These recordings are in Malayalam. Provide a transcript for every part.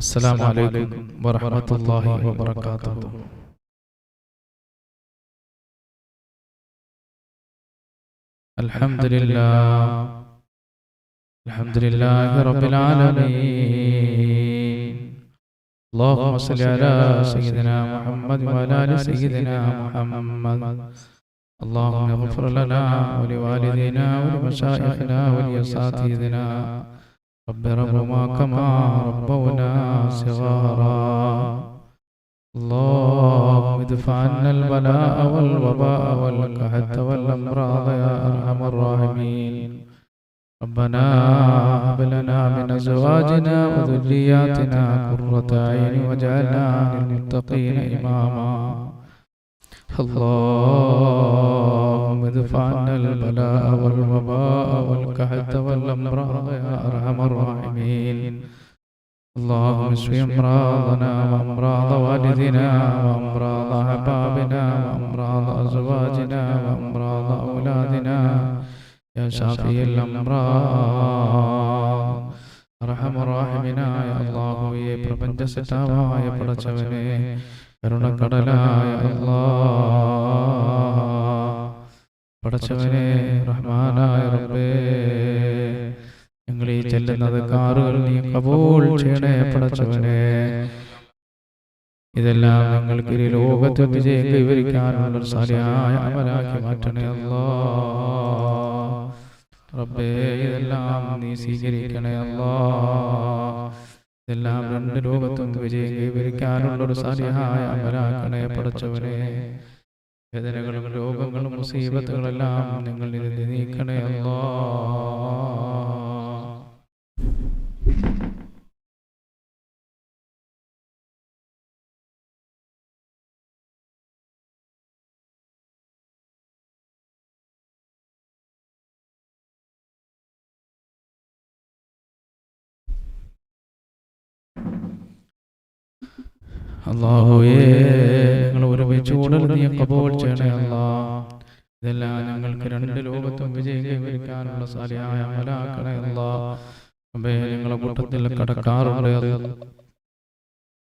السلام عليكم ورحمة الله وبركاته الحمد لله الحمد لله رب العالمين اللهم صل على سيدنا محمد وعلى ال سيدنا محمد اللهم اغفر لنا ولوالدينا ولمشايخنا ولأساتذتنا رب ربما كما ربونا صغارا. اللهم ادفع عنا البلاء والوباء والقحط والأمراض يا أرحم الراحمين. ربنا هب لنا من أزواجنا وذرياتنا قرة عين واجعلنا للمتقين إماما. اللهم ادفع عنا البلاء والوباء والقحط والامراض يا ارحم الراحمين اللهم اشف امراضنا وامراض والدنا وامراض احبابنا وامراض ازواجنا وامراض اولادنا يا شافي الامراض അർഹമ റാഹിമിനായ അള്ളാഹുവെ പ്രപഞ്ച സത്താവായ പടച്ചവനെ കരുണക്കടലായ പടച്ചവനെ റഹ്മാനായ റബ്ബേ ഞങ്ങൾ ഈ ചെല്ലുന്നത് കാറുകൾ നീ കബൂൾ ചെയ്യണേ പടച്ചവനെ. ഇതെല്ലാം ഞങ്ങൾക്ക് ഈ ലോകത്ത് വിജയം കൈവരിക്കാനുള്ള ഒരു അമരാക്കി മാറ്റണേ അല്ലോ റബ്ബേ ഇതെല്ലാം നീ സ്വീകരിക്കണേ അല്ലാ ഇതെല്ലാം രണ്ട് ലോകത്തും വിജയം കൈവരിക്കാനുള്ള ഒരു സാലിയായ അമലാക്കണേ പടച്ചവനെ വേദനകളും രോഗങ്ങളും മുസീബത്തുകളെല്ലാം നിങ്ങൾ നീക്കണേ അല്ലാ. അള്ളാഹുവേ ഞങ്ങൾ ഒരുമിച്ച് കൂടുതൽ നീ കബോൾ ചെയ്യണേ അല്ലാ. ഇതെല്ലാം ഞങ്ങൾക്ക് രണ്ട് ലോകത്തും വിജയം കൈവരിക്കാനുള്ള സാലിയായ അമലാക്കണേ അല്ലാ. അബേ ഞങ്ങളെ കൂട്ടത്തിൽ കടക്കാറുണ്ട്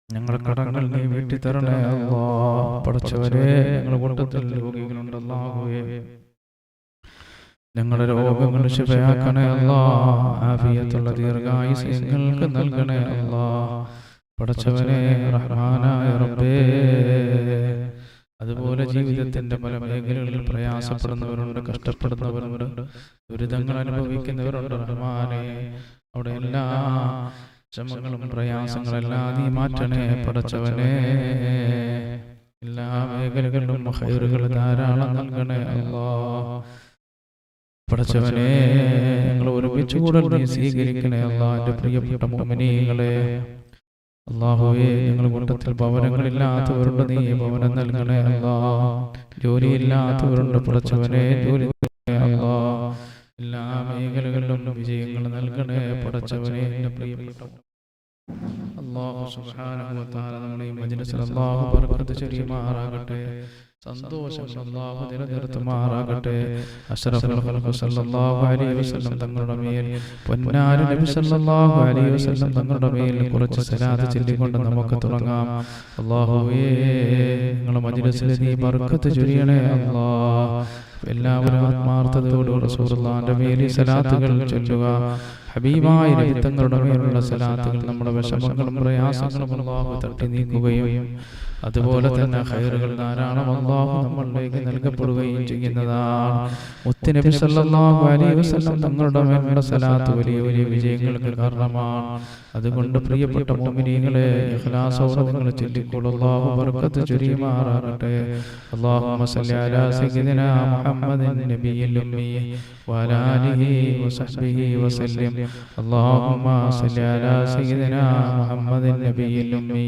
ഞങ്ങളുടെ കടങ്ങൾ നീ വീട്ടി തരണേ അല്ലാ. പഠിച്ചവരെ ഞങ്ങളുടെ കൂട്ടത്തിൽ രോഗികളുണ്ട് അല്ലാഹുവേ ഞങ്ങളുടെ രോഗങ്ങൾ ശിവയാക്കണേ അല്ലാ. ആഫിയത്തുള്ള ദീർഘായുസ് ഞങ്ങൾക്ക് നൽകണേ അല്ലാ. പടച്ചവനെ റഹ്മാനായ റബ്ബേ. അതുപോലെ ജീവിതത്തിന്റെ പല മേഖലകളിൽ പ്രയാസപ്പെടുന്നവരുണ്ട് കഷ്ടപ്പെടുന്നവരുണ്ട് ദുരിതങ്ങൾ അനുഭവിക്കുന്നവരുണ്ട് റഹ്മാനെ. അവിടെ എല്ലാ ശ്രമങ്ങളും പ്രയാസങ്ങളെല്ലാം നീ മാറ്റണേ പടച്ചവനെ. എല്ലാ മേഖലകളിലും ഹൈറുകൾ ധാരാളം നൽകണേ അല്ലോ. പടച്ചവനെ ഞങ്ങൾ ഒരുമിച്ച് കൂടെ സ്വീകരിക്കണേ അല്ലാ എന്റെ പ്രിയപ്പെട്ട മോമിനികളെ അള്ളാഹുവേ ഞങ്ങൾ കൂട്ടത്തിൽ ഭവനങ്ങളില്ലാത്തവരുണ്ട് നീ ഭവനം നൽകണേ അല്ലാ. ജോലിയില്ലാത്തവരുണ്ട് പടച്ചവനെ ജോലി അല്ലാ. എല്ലാ മേഖലകളിലും വിജയങ്ങൾ നൽകണേ പടച്ചവനെ എന്റെ പ്രിയപ്പെട്ട അല്ലാഹു സുബ്ഹാനഹു വ തആല നമ്മുടെ ഈ മജ്ലിസിൽ അല്ലാഹു ബർക്കത്ത് ചൊരിയുമാറാകട്ടെ സന്തോഷങ്ങൾ അല്ലാഹു നിലനിർത്തുമാറാകട്ടെ. അഷ്റഫുൽ ഖൽഖ് സല്ലല്ലാഹു അലൈഹി വസല്ലം തങ്ങളുടെ മേൽ പൊന്നാര നബി സല്ലല്ലാഹു അലൈഹി വസല്ലം തങ്ങളുടെ മേൽ കുറച്ച് സലാത്ത് ചൊല്ലിക്കൊണ്ട് നമുക്ക് തുടങ്ങാം. അല്ലാഹുവേ നിങ്ങളുടെ മജ്ലിസിൽ നീ ബർക്കത്ത് ചൊരിയണേ അല്ലാഹ് എല്ലാവരും ആത്മാർത്ഥതയോടെ റസൂലുള്ളാഹിന്റെ മേൽ സലാത്തുകൾ ചൊല്ലുക. ഹബീബായ നബി തങ്ങളുടെ മേലുള്ള സലാത്തുകൾ നമ്മുടെ വിഷമങ്ങളും പ്രയാസങ്ങളും അല്ലാഹു തട്ടി നീക്കുകയും അതുപോലെ തന്നെ ഹൈറുകൾ ധാരാളം അല്ലാഹു നമ്മളിലേക്ക് നൽകപ്പെടുകയും ചെയ്യുന്നതാണ്. മുത്തനബി സല്ലല്ലാഹു അലൈഹി വസല്ലം തങ്ങളുടെ മേൽ സലാത്ത് വലിയ വലിയ വിജയങ്ങൾക്ക് കാരണമാണ്. അതുകൊണ്ട് പ്രിയപ്പെട്ട മുഅ്മിനീങ്ങളെ ഇഖ്ലാസോടെ നിങ്ങൾ ചൊല്ലിക്കോളൂ അല്ലാഹു ബർക്കത്ത് ചൊരിയുമാറാകട്ടെ. അല്ലാഹുമ്മ സല്ലി അലാ സയ്യിദിനാ മുഹമ്മദിൻ നബിയിൽ ഉമ്മി വഅലാ ആലിഹി വസഹ്ബിഹി വസല്ലം. അല്ലാഹുമ്മ സല്ലി അലാ സയ്യിദിനാ മുഹമ്മദിൻ നബിയിൽ ഉമ്മി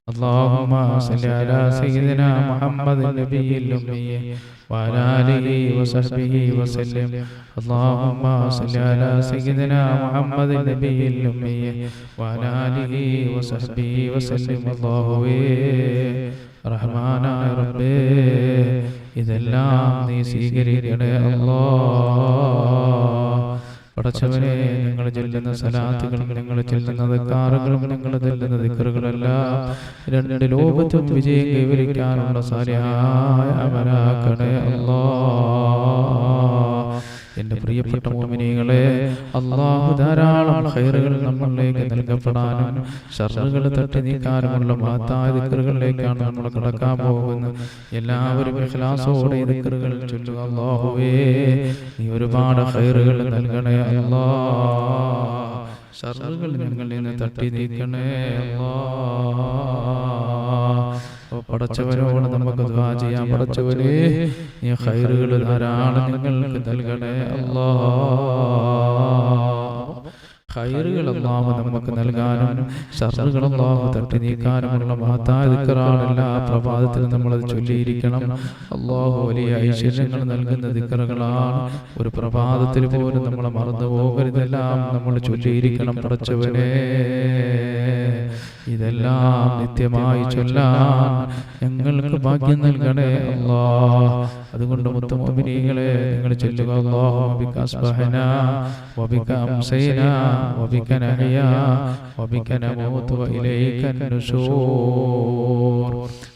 اللهم صل على سيدنا محمد النبي الأمي وعلى آله وصحبه وسلم اللهم صل على سيدنا محمد النبي الأمي وعلى آله وصحبه وسلم الله റഹ്മാനായ റബ്ബേ ഇതെല്ലാം നീ സ്വീകരിക്കണേ അല്ലാ പടച്ചവനെ നിങ്ങൾ ചെല്ലുന്ന സലാത്തുകളും നിങ്ങൾ ചൊല്ലുന്ന കാറുകളും നിങ്ങൾ ചൊല്ലുന്ന ദിക്കറുകളെല്ലാം രണ്ട് ലോകത്തും വിജയം കൈവരിക്കാനുള്ള സാരിയായ അമലാക്കണേ അല്ലാ എന്റെ പ്രിയപ്പെട്ട മോമിനികളെ അള്ളാഹു ധാരാളം ഹൈറുകൾ നമ്മളിലേക്ക് നൽകപ്പെടാനും ഷറുകൾ തട്ടി നീക്കാനുമുള്ള മഹത്തായ ദിക്കറുകളിലേക്കാണ് നമ്മൾ കടക്കാൻ പോകുന്നത്. എല്ലാവരും ഇഖ്ലാസോടെ ഈ ദിക്കറുകൾ ചൊല്ലുക അള്ളാഹുവേ നീ ഒരുപാട് ഹൈറുകൾ നൽകണേ അല്ലാ ഷറുകൾ ഞങ്ങളിൽ നിന്ന് തട്ടി നീക്കണേ അല്ലാ ഓ പടച്ചവനോട് നമുക്ക് ദുആ ചെയ്യാം. പടച്ചവരെ നീ ഹൈറുകൾ ധാരാളം നിങ്ങൾക്ക് നൽകണേ അല്ലാ. ഖൈറുകൾ അല്ലാഹു നമുക്ക് നൽകാനും ഷർറുകൾ അല്ലാഹു തട്ടി നീക്കാനുമുള്ള മഹത്തായ എല്ലാ പ്രഭാതത്തിലും നമ്മൾ അത് ചൊല്ലിയിരിക്കണം. അല്ലാഹു വലിയ ഐശ്വര്യങ്ങൾ നൽകുന്ന ദിക്റുകളാണ് ഒരു പ്രഭാതത്തിൽ പോലും നമ്മൾ മറന്നു പോകരുതെല്ലാം നമ്മൾ ചൊല്ലിയിരിക്കണം പടച്ചവനെ. ഇതെല്ലാം നിത്യമായി ചൊല്ലാൻ ഞങ്ങൾക്ക് ഭാഗ്യം നൽകണേ അല്ലാ. അതുകൊണ്ട് മൊത്തം നിങ്ങൾ ചൊല്ലുക. അല്ലാഹുബിക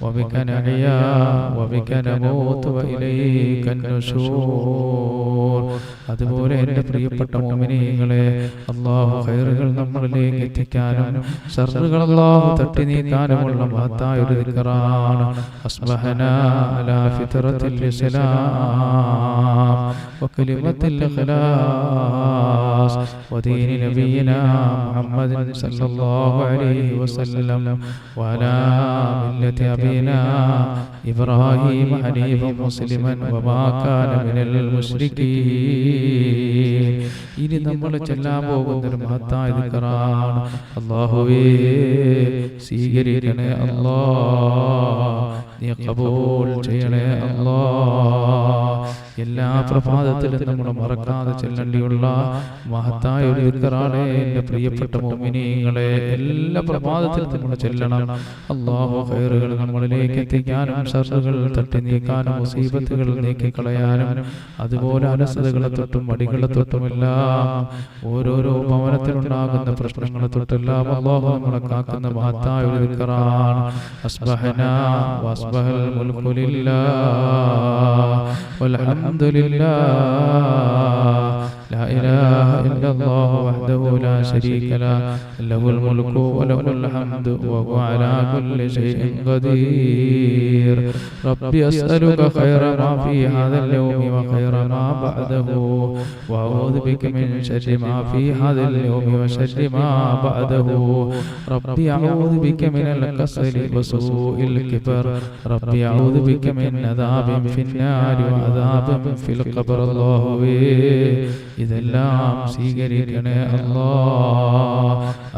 وبك نحيا وبك نموت وإليك النشور അതുപോലെ എൻ്റെ പ്രിയപ്പെട്ട മോമിനികളെ അള്ളാഹു ഖൈറുകൾ നമ്മളിലേക്ക് എത്തിക്കാനും ഷർറുകൾ അള്ളാഹു തട്ടി നീക്കാനുമുള്ള മഹത്തായ ഒരു ദിക്റാണ് അസ്ബഹന അലാ ഫിത്രത്തിൽ ഇസ്ലാം وكلمة الإخلاص ودين نبينا محمد صلى الله عليه وسلم وعلى ملة أبينا إبراهيم حنيفا مسلما وما كان من المشركين ഇനി നമ്മൾ ചെല്ലാൻ പോകുന്ന ഒരു മഹത്തായ ദിക്റാണ് അള്ളാഹുവേ സ്വീകരിക്കണേ അല്ലാ നീ കബൂൽ ചെയ്യണേ അല്ലാ എല്ലാ പ്രഭാതത്തിലും നമ്മൾ മറക്കാതെ ചെല്ലേണ്ടിയുള്ള മഹത്തായ ഒരു ദിക്റാണ് എൻ്റെ പ്രിയപ്പെട്ട മോമിനികളെ എല്ലാ പ്രഭാതത്തിലും നമ്മൾ ചെല്ലണം അള്ളാഹു ഹൈറുകൾ നമ്മളിലേക്ക് എത്തിക്കാനും ഷർറുകൾ തട്ടി നീക്കാനും മുസീബത്തുകൾ നീക്കി കളയാനും അതുപോലെ അലസതകളെ തൊട്ടും മടികളെ തൊട്ടുമെല്ലാം ഓരോരോ ഭവനത്തിലുണ്ടാകുന്ന പ്രശ്നങ്ങളെ തൊട്ടെല്ലാം അള്ളാഹു നമ്മളെ കാക്കുന്ന മഹത്തായ ഒരു ദിക്റാണ് അസ്ബഹന വസ്ബഹൽ മുൽക്കു ലില്ലാഹ് والحمد لله لله لا إله إلا الله وحده لا شريك له له الملك وله الحمد وهو على كل شيء قدير. ربي أسألك خير ما في هذا اليوم وخير ما بعده وأعوذ بك من شر ما في هذا اليوم وشر ما بعده. ربي أعوذ بك من الكسل وسوء الكبر ربي أعوذ بك من عذاب في النار وعذاب في القبر. الله ഇതെല്ലാം സ്വീകരിക്കണേ അല്ലാ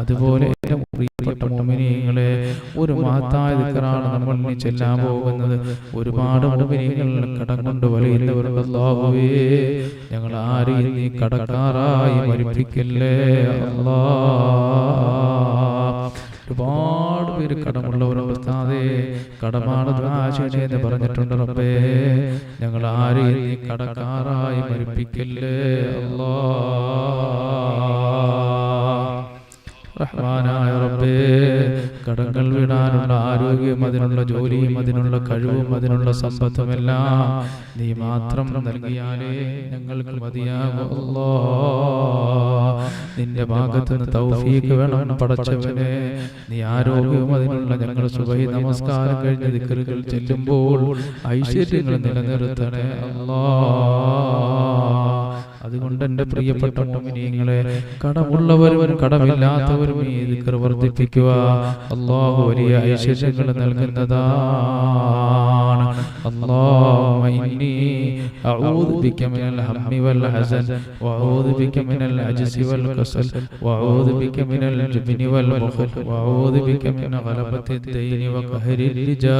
അതുപോലെ എന്റെ പ്രിയപ്പെട്ട ഒരു മഹത്തായ ദിക്കറാണ് നമ്മൾ ചെല്ലാൻ പോകുന്നത്. ഒരുപാട് മോമിനികൾ കടം കൊണ്ട് ഞങ്ങൾ ആരെയും നീ കടക്കാറായി മരിപ്പിക്കല്ലേ അല്ലാ ഒരുപാട് പേര് കടമുള്ളവരുണ്ട് ഉസ്താദേ കടമാണ് ആശയം എന്ന് പറഞ്ഞിട്ടുണ്ട് റബ്ബേ. ഞങ്ങൾ ആരെയും കടക്കാറായി മരിപ്പിക്കല്ലേ? അല്ലാ റഹ്മാനായ റബ്ബേ. കടങ്ങൾ വിടാനുള്ള ആരോഗ്യം അതിനുള്ള ജോലിയും അതിനുള്ള കഴിവും അതിനുള്ള സമ്പത്തും എല്ലാം നീ മാത്രം നൽകിയാലേ ഞങ്ങൾക്ക് മതിയാകുമല്ലോ. നിന്റെ ഭാഗത്തുനിന്ന് തൗഫീക്ക് വേണം പടച്ചവനെ. നീ ആരോഗ്യവും അതിനുള്ള ഞങ്ങൾ സുബഹി നമസ്കാരം കഴിഞ്ഞ് ദിക്കറുകൾ ചെല്ലുമ്പോൾ ഐശ്വര്യങ്ങൾ നിലനിർത്തണേ. അല്ലോ അതുകൊണ്ട് എന്റെ പ്രിയപ്പെട്ട കടമുള്ളവരും കടമില്ലാത്തവരും ഈ ദിക്കർ വർദ്ധിപ്പിക്കുക. അള്ളാഹു വലിയ ഐശ്വര്യങ്ങൾ നൽകുന്നതാണ് اللهم إني أعوذ بك من الهم والحزن وأعوذ بك من العجز والكسل وأعوذ بك من الجبن والبخل وأعوذ بك من غلبة الدين وقهر الرجال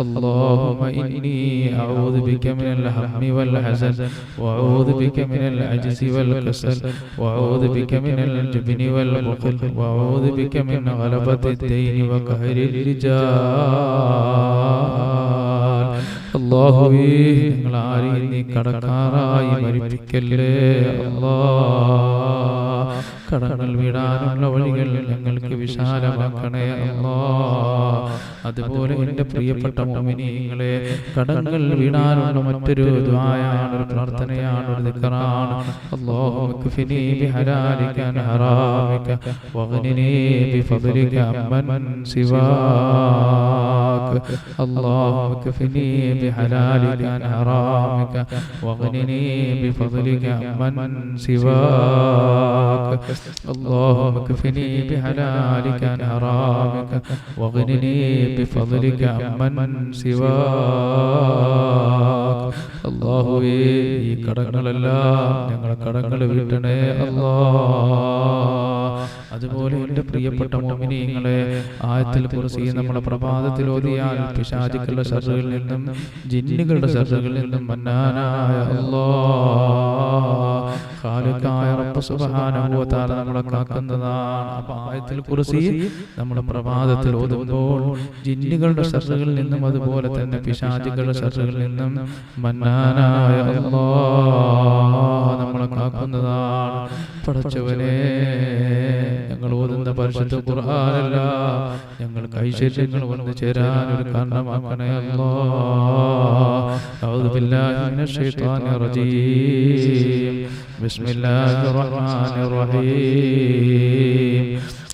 اللهم إني أعوذ بك من الهم والحزن وأعوذ بك من العجز والكسل وأعوذ بك من الجبن والبخل وأعوذ بك من غلبة الدين وقهر الرجال അള്ളാഹുവേ നിങ്ങൾ ആരെയും നീ കടക്കാറായി മരിപ്പിക്കല്ലേ അല്ലാ കടങ്ങൾ വിടാനുള്ള വഴികൾ ഞങ്ങൾക്ക് വിശാലമാക്കണേ അല്ലോ. അതുപോലെ എന്റെ പ്രിയപ്പെട്ട മോമിനിയങ്ങളെ കടങ്ങൾ വിടാനുള്ള മറ്റൊരു ദ്വായാണ് ഒരു പ്രാർത്ഥനയാണ് ഒരു ദിക്കറാണ്. അല്ലാഹുമ്മ ഫിനി ബിഹലാലിക അൻ ഹറാമിക വഗ്നിനി ബിഫദ്ലിക അമ്മൻ സിവാക. അല്ലാഹുമ്മ ഫിനി ബിഹലാലിക അൻ ഹറാമിക വഗ്നിനി ബിഫദ്ലിക അമ്മൻ സിവാക. اللهم اكفني بحلالك عن حرامك واغنني بفضلك عمن سواك അള്ളാഹുവേ ഈ കടങ്ങളെല്ലാം ഞങ്ങളെ കടങ്ങൾ വീട്ടണേ അല്ലാ അതുപോലെ എന്റെ പ്രിയപ്പെട്ട മോമിനിയങ്ങളെ ആയത്തിൽ കുറിച്ച് നമ്മളെ പ്രഭാതത്തിൽ ഓതിയാൽ പിശാചിക്കളുടെ ശർറുകളിൽ നിന്നും ജിന്നുകളുടെ ശർറുകളിൽ നിന്നും മന്നാനായ അല്ലാ ഖാലിഖായ റബ്ബ് സുബ്ഹാനഹു വ തആല നമ്മളെ കാക്കുന്നതാണ്. അപ്പോൾ ആയത്തിൽ കുറിച്ച് നമ്മുടെ പ്രഭാതത്തിൽ ഓതുമ്പോൾ ജിന്നുകളുടെ ശർറുകളിൽ നിന്നും അതുപോലെ തന്നെ പിശാചികളുടെ ശർറുകളിൽ നിന്നും മന്നാനായ അല്ലാ നമ്മളെ കാക്കുന്നതാണ്. പടച്ചവനെ ഞങ്ങൾ ഓതുന്ന പരിശുദ്ധ ഖുർആനല്ല. ഞങ്ങൾ ഐശ്വര്യങ്ങൾ വന്നു ചേരാൻ ഒരു കാരണമാക്കണയല്ലോ ഔദു ബില്ലാഹി മിനശ് ശൈത്വാനിർ റജീം. ബിസ്മില്ലാഹിർ റഹ്മാനിർ റഹീം.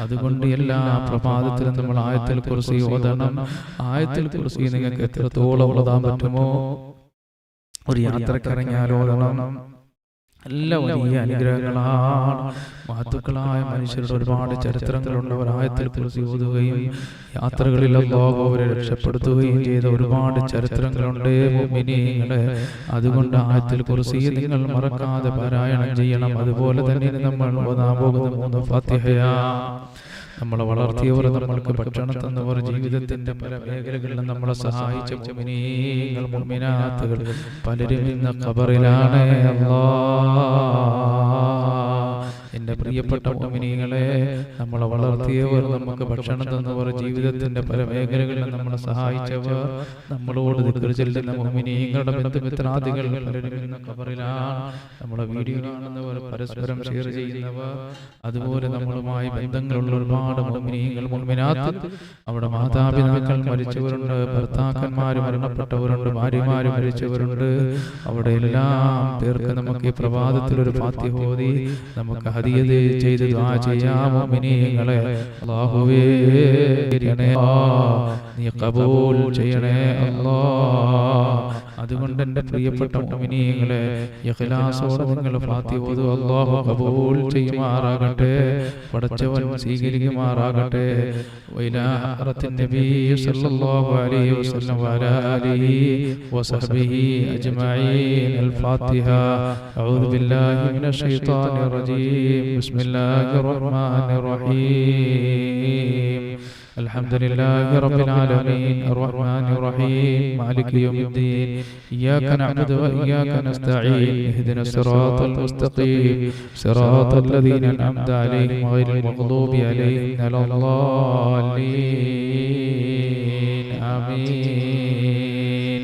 അതുകൊണ്ട് എല്ലാ പ്രഭാതത്തിലും നമ്മൾ ആയത്തിൽ കുറിച്ച് ഓതണം. ആയത്തിൽ കുറിച്ച് നിങ്ങൾക്ക് എത്രത്തോളം ഓതാൻ പറ്റുമോ? ഒരു യാത്രക്കിറങ്ങിയാൽ ഓതണം. നല്ല വലിയ അനുഗ്രഹങ്ങളാണ്. മഹത്തുക്കളായ മനുഷ്യരുടെ ഒരുപാട് ചരിത്രങ്ങളുള്ളവർ ആയത്തിൽ കുറിച്ച് ഓതുകയും യാത്രകളിൽ അവരെ രക്ഷപ്പെടുത്തുകയും ചെയ്ത ഒരുപാട് ചരിത്രങ്ങളുണ്ട് അതുകൊണ്ട് ആയത്തിൽ കുറിച്ച് നിങ്ങൾ മറക്കാതെ പാരായണം ചെയ്യണം. അതുപോലെ തന്നെ നമ്മൾ ഓതാൻ പോകുന്ന മൂന്ന് ഫാത്തിഹയാ. നമ്മളെ വളർത്തിയവർ നമ്മൾക്ക് ഭക്ഷണം തന്നവർ ജീവിതത്തിന്റെ പല മേഖലകളിലും നമ്മളെ സഹായിച്ച പലരും ഇന്ന് ഖബറിലാണ്. അല്ലാഹ്. എന്റെ പ്രിയപ്പെട്ട മോമിനികളെ നമ്മളെ വളർത്തിയവർ നമുക്ക് ഭക്ഷണം തന്നവർ ജീവിതത്തിന്റെ പല മേഖലകളിൽ നമ്മളെ സഹായിച്ചവർ നമ്മളോട് ചെല്ലുന്ന മോമിനിങ്ങളുടെ ബന്ധുമിത്രാദികൾ കബറിലാണ്. നമ്മളെ വീഡിയോ കാണുന്നവർ പരസ്പരം ഷെയർ ചെയ്യുന്നവർ അതുപോലെ നമ്മളുമായി ബന്ധങ്ങളുള്ള ഒരുപാട് മോമിനികൾ മുൻമിനാത്ത് അവിടെ മാതാപിതാക്കൾ മരിച്ചവരുണ്ട് ഭർത്താക്കന്മാർ മരണപ്പെട്ടവരുണ്ട് ഭാര്യമാര് മരിച്ചവരുണ്ട്. അവിടെ എല്ലാം പേർക്ക് നമുക്ക് ഈ പ്രഭാതത്തിൽ ഒരു ഫാത്തിഹോദി നമുക്ക് ഹദിയത് ചെയ്ത് ദുആ ചെയ്യാമോ മുഅ്മിനീങ്ങളെ അല്ലാഹുവേ നീ കബൂൽ ചെയ്യണേ അല്ലാ. അതുകൊണ്ട് എന്റെ പ്രിയപ്പെട്ട മുമിനിയങ്ങളെ ഇഖ്ലാസോടെ നിങ്ങൾ ഫാത്തി ഓതു അല്ലാഹു ഖബൂൽ ചെയ്യുമാറാകട്ടെ പടച്ചവൻ സ്വീകരിക്കുമാറാകട്ടെ. നബി സല്ലല്ലാഹു അലൈഹി വസല്ലം വഅല ആലിഹി വസഹ്ബിഹി അജ്മഈൻ അൽ ഫാത്തിഹ അഊദു ബില്ലാഹി മിനശ് ശൈത്താനിർ റജീം. ബിസ്മില്ലാഹിർ റഹ്മാനിർ റഹീം. الحمد لله رب العالمين الرحمن الرحيم مالك يوم الدين إياك نعبد وإياك نستعين اهدنا الصراط المستقيم صراط الذين أنعمت عليهم غير المغضوب عليهم ولا الضالين آمين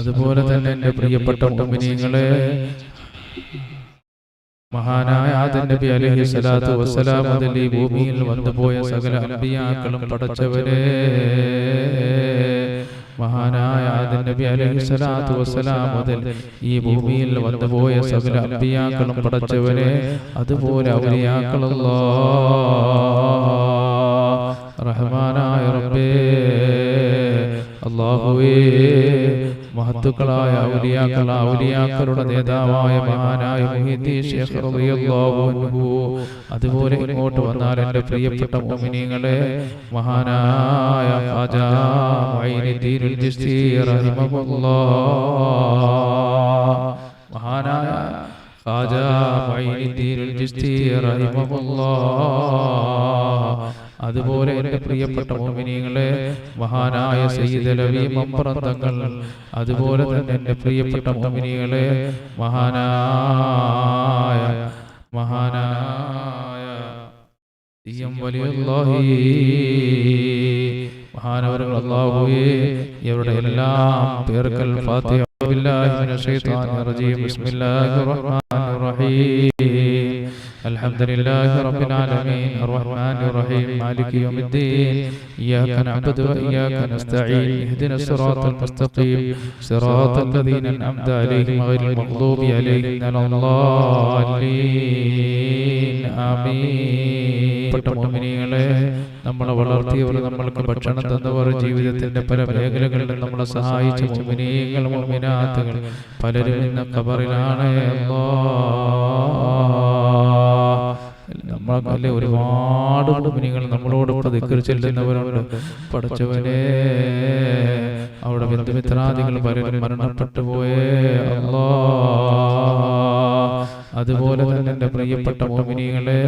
അതുപോലെ തന്നെ എൻ്റെ പ്രിയപ്പെട്ട മുഅ്മിനീങ്ങളെ മഹാനായ ആദം നബി അലൈഹി സ്വലാത്തു വസ്സലാം മുതൽ ഈ ഭൂമിയിൽ വന്നുപോയ സകല അമ്പിയാക്കളും പടച്ചവരെ മഹാനായ ആദം നബി അലൈഹി സ്വലാത്തു വസ്സലാം മുതൽ ഈ ഭൂമിയിൽ വന്നുപോയ സകല അമ്പിയാക്കളും പടച്ചവരെ അതുപോലെ ഔലിയാക്കളല്ലോ. റഹ്മാനായ റബ്ബേ. അള്ളാഹുവേ മഹത്തുക്കളായ ഔലിയാക്കൾ ഔലിയാക്കളുടെ നേതാവായ മഹാനായ അതുപോലെ ഇങ്ങോട്ട് വന്നാൽ എന്റെ പ്രിയപ്പെട്ട മുഅ്മിനീങ്ങളെ മഹാനായ മഹാനായ ഖാജാ റഹിമഹുല്ലാഹ് അതുപോലെ എൻ്റെ പ്രിയപ്പെട്ട മോമിനികളെ മഹാനായ സയ്യിദലവി മമ്പറന്തങ്ങൾ അതുപോലെ തന്നെ എൻ്റെ പ്രിയപ്പെട്ട മോമിനികളെ മഹാനായ മഹാനായ സിയം വലിയുള്ളാഹി മഹാനവരുകൾ അല്ലാഹുവേ ഇവരുടെ എല്ലാം പേർക്കൽ ഫാത്തിഹ بالله من الشيطان الرجيم بسم الله الرحمن الرحيم الحمد لله رب العالمين الرحمن الرحيم مالك يوم الدين إياك نعبد وإياك نستعين اهدنا الصراط المستقيم صراط الذين أنعمت عليهم غير المغضوب عليهم ولا الضالين آمين പ്രിയപ്പെട്ട മോമിനികളെ നമ്മളെ വളർത്തിയവർ നമ്മൾക്ക് ഭക്ഷണം തന്നവർ ജീവിതത്തിന്റെ പല മേഖലകളിലും നമ്മളെ സഹായിച്ച മോമിനികൾ മോമിനാത്തുകൾ പലരും ഇന്ന് കബറിലാണ് നമ്മളെ ഒരുപാട് മോമിനികൾ നമ്മളോട് പ്രതിക്കർ ചെല്ലുന്നവരുണ്ട്. പഠിച്ചവനെ അവിടെ ബന്ധുമിത്രാദികൾ പലരും മരണപ്പെട്ടു പോയേ അല്ലാ. അതുപോലെ തന്നെ എന്റെ പ്രിയപ്പെട്ട മോമിനികളെ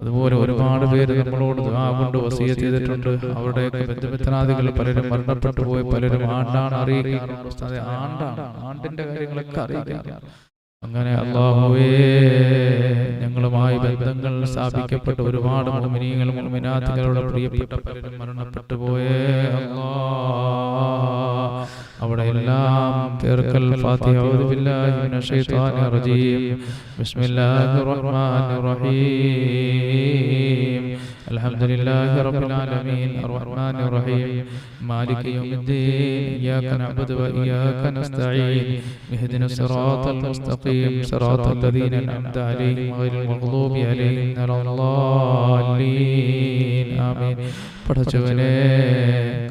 അതുപോലെ ഒരുപാട് പേര് നമ്മളോട് ആ കൊണ്ട് വസീയത്ത് ചെയ്തിട്ടുണ്ട്. അവരുടെ ബന്ധുമിത്രാദികൾ പലരും മരണപ്പെട്ടു പോയി. പലരും ആണ്ടാണ് അറിയിക്കാറുണ്ട് ആണ്ടാണ്. ആണ്ടിന്റെ കാര്യങ്ങളൊക്കെ അറിയിക്കാറ് അങ്ങനെ അള്ളാഹുവേ സ്ഥാപിക്കപ്പെട്ട ഒരുപാട് മുഅ്മിനാത്തുകളുടെ പ്രിയപ്പെട്ട പലരും മരണപ്പെട്ടു പോയേ അവിടെ എല്ലാം ശൈത്വാനിർ റജീം. ബിസ്മില്ലാഹിർ റഹ്മാനിർ റഹീം. الحمد لله رب العالمين الرحمن الرحيم مالك يوم الدين إياك نعبد وإياك نستعين اهدنا الصراط المستقيم صراط الذين أنعمت عليهم غير المغضوب عليهم ولا الضالين آمين പടച്ചവനെ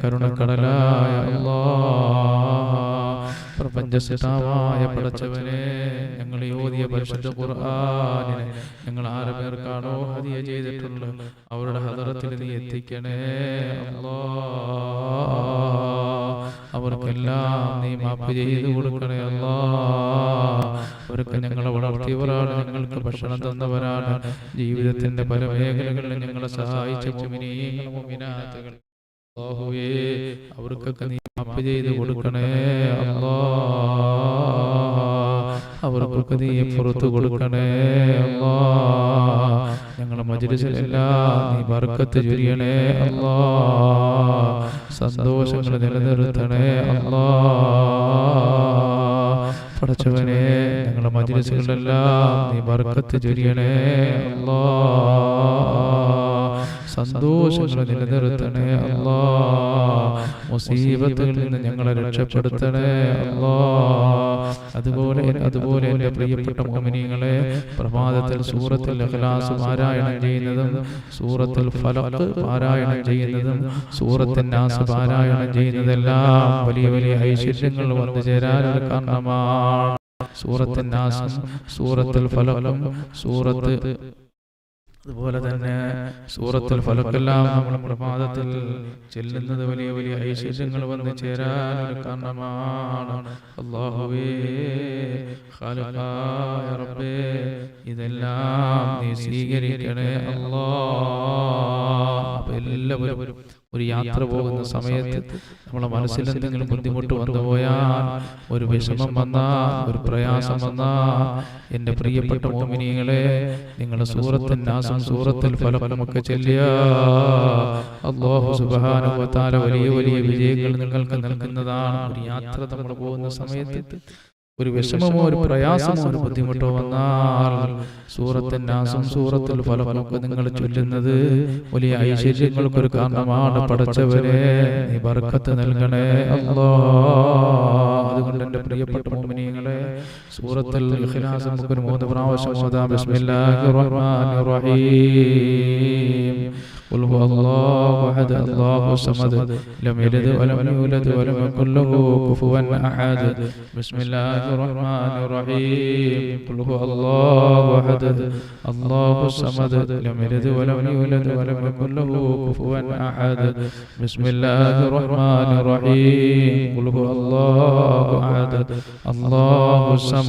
കരുണക്കടലായ അല്ലാ പ്രപഞ്ചസിതാവായ പടച്ചവനെ ഞങ്ങൾ ഓതിയ പരിശുദ്ധ ഖുർആാനിനെ ഞങ്ങൾ ആരെ പേർക്കാണോ ഹതിയ ചെയ്തിട്ടുള്ളത്. അവരുടെ ഹദറത്തിൽ നീ എത്തിക്കണേ അല്ലാ അവർക്കെല്ലാം നീ മാപ്പ് ചെയ്ത് കൊടുക്കണേ അല്ലാ അവർക്ക് ഞങ്ങളെ വളർത്തിയവരാണ്. ഞങ്ങൾക്ക് ഭക്ഷണം തന്നവരാണ്. ജീവിതത്തിന്റെ പല മേഖലകളിൽ ഞങ്ങളെ സഹായിച്ച അല്ലാഹുവേ അവർക്കൊക്കെ നീ മാപ്പ് ചെയ്ത് കൊടുക്കണേ. അല്ലാ അവർക്കൊക്കെ നീ പുറത്തു കൊടുക്കണേ. അല്ലാ ഞങ്ങളുടെ മജ്ലിസിലെല്ലാം നീ ബർക്കത്ത് ചൊരിയണേ. അല്ലാ സന്തോഷങ്ങൾ നിലനിർത്തണേ. അല്ലാ പടച്ചവനെ ഞങ്ങളുടെ മജിലിസുകളെല്ലാം നീ ബർക്കത്ത് ചൊരിയണേ. അല്ലാ സന്തോഷങ്ങൾ നിലനിർത്തണേ അല്ലാ. മുസീബത്തുകളിൽ നിന്ന് ഞങ്ങളെ രക്ഷപ്പെടുത്തണേ അല്ലാ. അതുപോലെ അതുപോലെ എന്റെ പ്രിയപ്പെട്ട മോമിനികളെ പ്രഭാതത്തിൽ സൂറത്തിൽ ഇഖ്ലാസ് പാരായണം ചെയ്യുന്നതും സൂറത്തിൽ ഫലഖ് പാരായണം ചെയ്യുന്നതും സൂറത്തിൽ നാസ് പാരായണം ചെയ്യുന്നതെല്ലാം വലിയ വലിയ ഐശ്വര്യങ്ങൾ വന്നു ചേരാനൊരു കാരണമാണ് സൂറത്തിൽ നാസും സൂറത്തിൽ ഫലം സൂറത്ത് അതുപോലെ തന്നെ സൂറത്തിൽ ഫലക്കെല്ലാം നമ്മൾ പ്രഭാതത്തിൽ ചെല്ലുന്നത് വലിയ വലിയ ഐശ്വര്യങ്ങൾ വന്ന് ചേരാൻ കാരണമാണ്. അള്ളാഹുവേ റബ്ബേ ഇതെല്ലാം നീ സ്വീകരിക്കണേ അല്ലാ. എല്ലാവരും യാത്ര പോകുന്ന സമയത്ത് നമ്മളെ മനസ്സിൽ എന്തെങ്കിലും ബുദ്ധിമുട്ട് വന്നു പോയാൽ ഒരു വിഷമം വന്നാൽ ഒരു പ്രയാസം വന്നാൽ എന്റെ പ്രിയപ്പെട്ട മോമിനികളെ നിങ്ങൾ സൂറത്തിൽ നാസം സൂറത്തിൽ ഫലമൊക്കെ ചെല്ലിയ. അള്ളാഹു സുബാനുഭവത്താല വലിയ വലിയ വിജയങ്ങൾ നിങ്ങൾക്ക് നൽകുന്നതാണ്. ഒരു യാത്ര നമ്മൾ പോകുന്ന സമയത്ത് ഒരു വിഷമമോ ഒരു പ്രയാസമോ ഒരു ബുദ്ധിമുട്ടോ വന്നാൽ സൂറത്തിൻ നാസും സൂറത്തിൽ ഫലമൊക്കെ നിങ്ങൾ ചൊല്ലുന്നത് വലിയ ഐശ്വര്യങ്ങൾക്കൊരു കാരണമാണ് പടച്ചവരെ നീ ബർക്കത്ത് നൽകണേ അല്ലാ അതുകൊണ്ട് എന്റെ പ്രിയപ്പെട്ട മോമിനിയങ്ങളെ സൂറത്തിൽ ഇഖ്ലാസ് നമുക്ക് ഒരു മൂന്ന് പ്രാവശ്യം ഓതാം ബിസ്മില്ലാഹിർ റഹ്മാനിർ റഹീം قل هو الله احد الله الصمد لم يلد ولم يولد ولم يكن له كفوا احد بسم الله الرحمن الرحيم قل هو الله احد الله الصمد لم يلد ولم يولد ولم يكن له كفوا احد بسم الله الرحمن الرحيم قل هو الله احد الله الصمد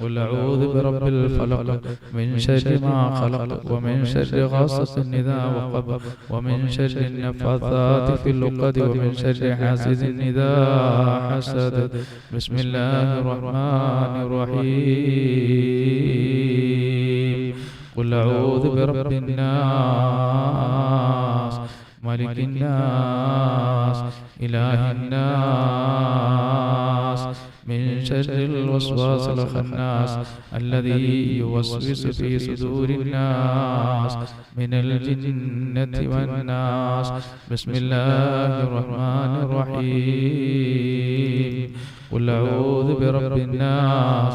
قل أعوذ برب الفلق. من شر ما خلق ومن شر غاسق إذا وقب ومن شر النفاثات في العقد ومن شر حاسد إذا حسد. بسم الله الرحمن الرحيم. قل أعوذ برب الناس ملك الناس إله الناس الوسواس الخناس الذي يوسوس في صدور الناس من الجنة والناس. بسم الله الرحمن الرحيم. قل أعوذ برب الناس.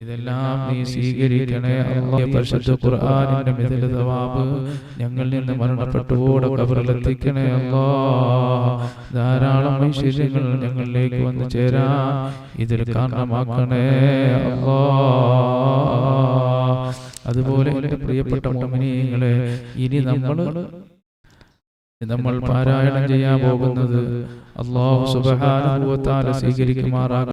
ഇതെല്ലാം നീ സ്വീകരിക്കണേ അള്ളാഹു. പരിശുദ്ധ ഖുർആനിന്റെ മിഥില ദവാബ് ഞങ്ങളിൽ നിന്ന് മരണപ്പെട്ടുകൂടെ കബറിലെത്തിക്കണേ അള്ളാ. ധാരാളം ഐശ്വര്യങ്ങൾ ഞങ്ങളിലേക്ക് വന്നു ചേരാ. ഇതിൽ കാരണമാക്കണേ അള്ളാ. അതുപോലെ പ്രിയപ്പെട്ട മോമിനിയങ്ങളെ ഇനി നമ്മൾ നമ്മൾ പാരായണം ചെയ്യാൻ പോകുന്നത് അള്ളാഹു തആല സ്വീകരിക്കുമാറാകട്ടെ.